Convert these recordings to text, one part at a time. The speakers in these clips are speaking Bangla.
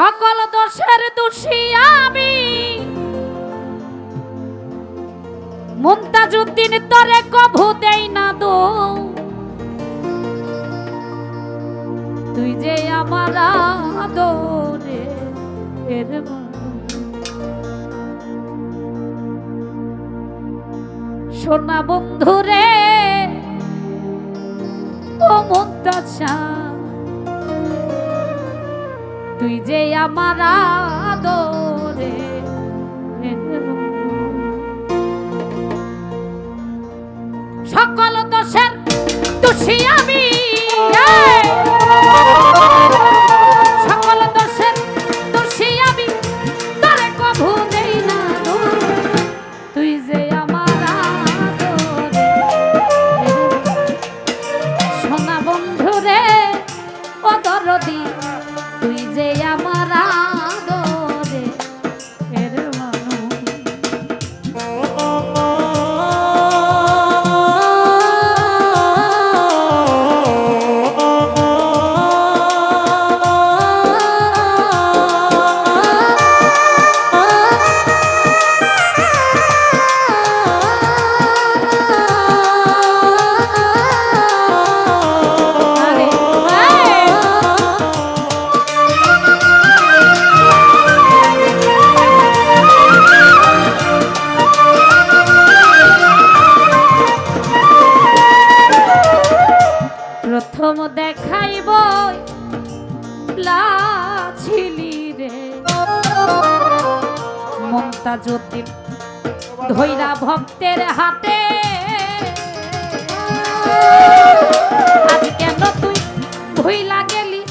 সকল দোষের দোষী আমি। মুমতাজুদ্দিন তরে কভু দেই না দো তুই যে আমার আদরে এর সোনা বন্ধু রে ও মুমতাজ শাহ, তুই যে আমার আদরে সকল দোষের দোষী আমি। মমতা জ্যোতি ধৈরা ভক্তের হাতে। আজ কেন তুই ভুইলা গেলি?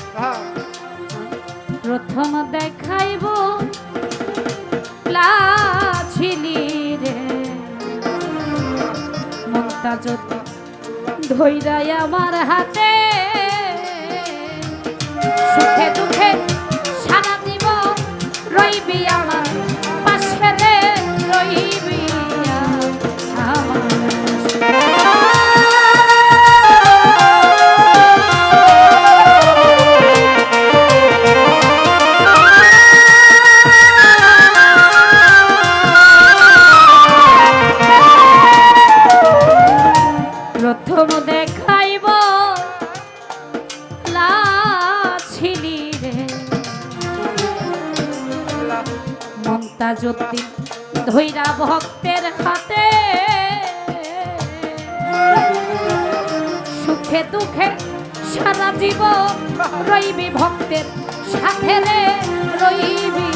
প্রথম দেখাইব লাছিলি রে। মমতা জ্যোতি ধৈরাই আমার হাতে। সুখে দুঃখে সারা দিব রইবি আমার মমতা জ্যোতি ধৈরা ভক্তের হাতে। সুখে দুঃখে সারা জীব রইবি ভক্তের সাথে রে রইবি।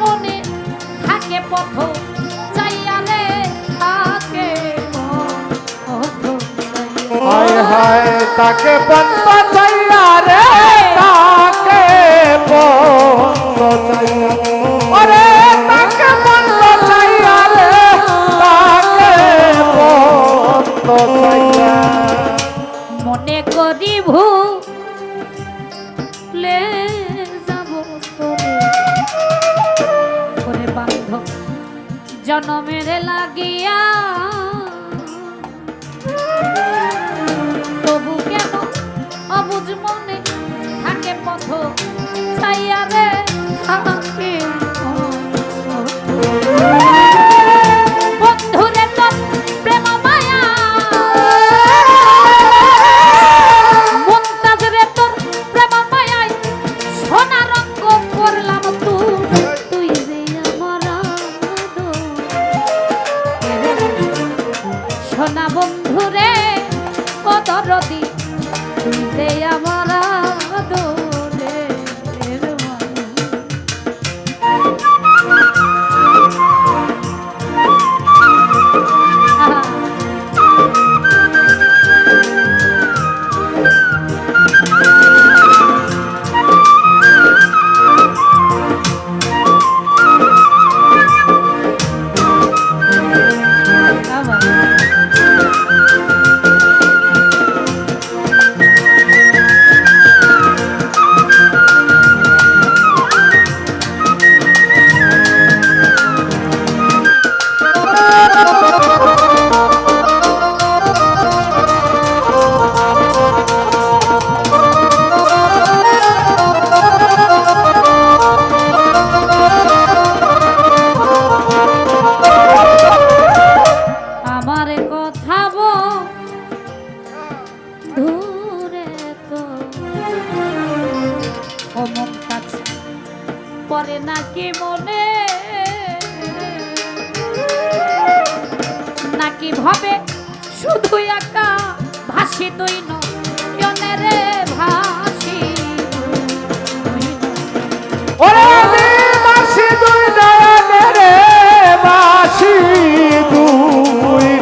মনে থাকে পথ চাইয়ালে থাকে পথ। হায় হায় তাকে পন্ত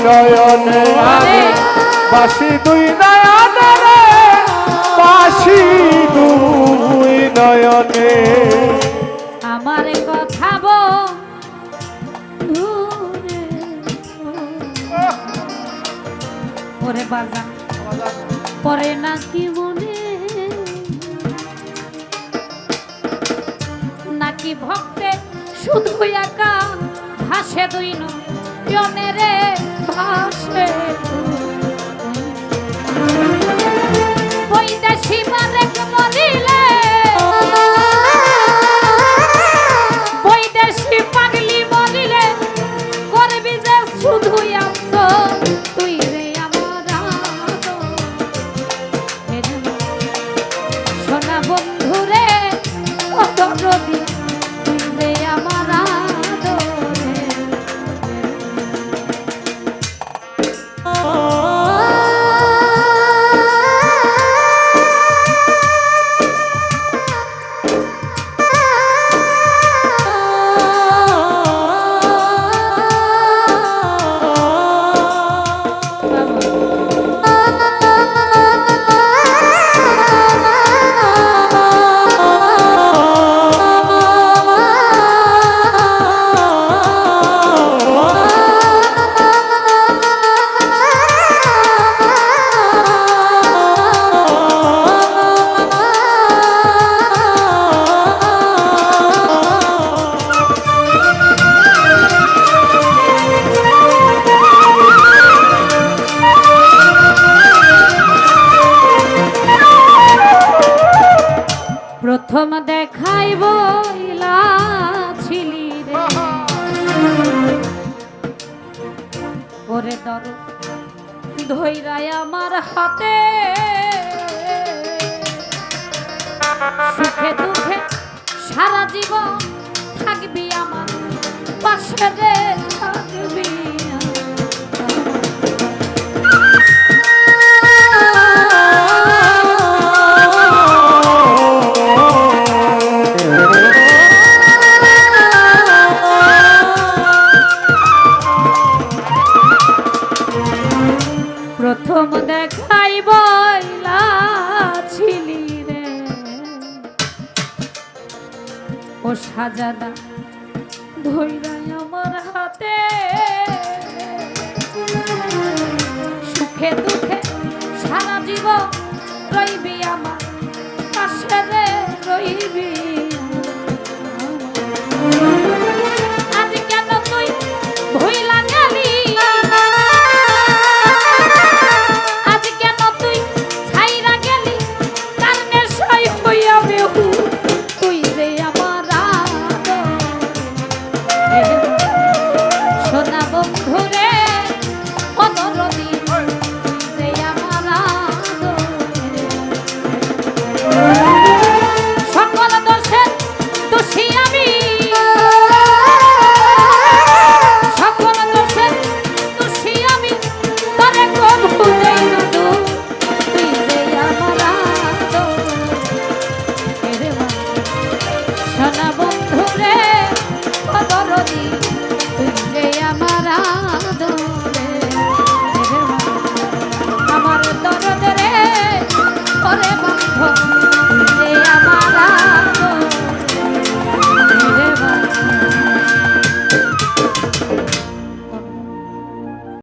নয়নে আমি বাসি দুই নয়নে বাসি দুই নয়নে। আমার কথা বলে। ওরে বাজা পরে নাকি মনে নাকি ভক্তে শুধু একা ভাসে দুই নয় জনের ভাস ধৈরায় আমার হাতে। সুখে দুঃখে সারা জীবন থাকবি আমার পাশে রে। ও সাজাদা ধৈরাই আমার হাতে। সুখে দুঃখে সারা জীবন রইবি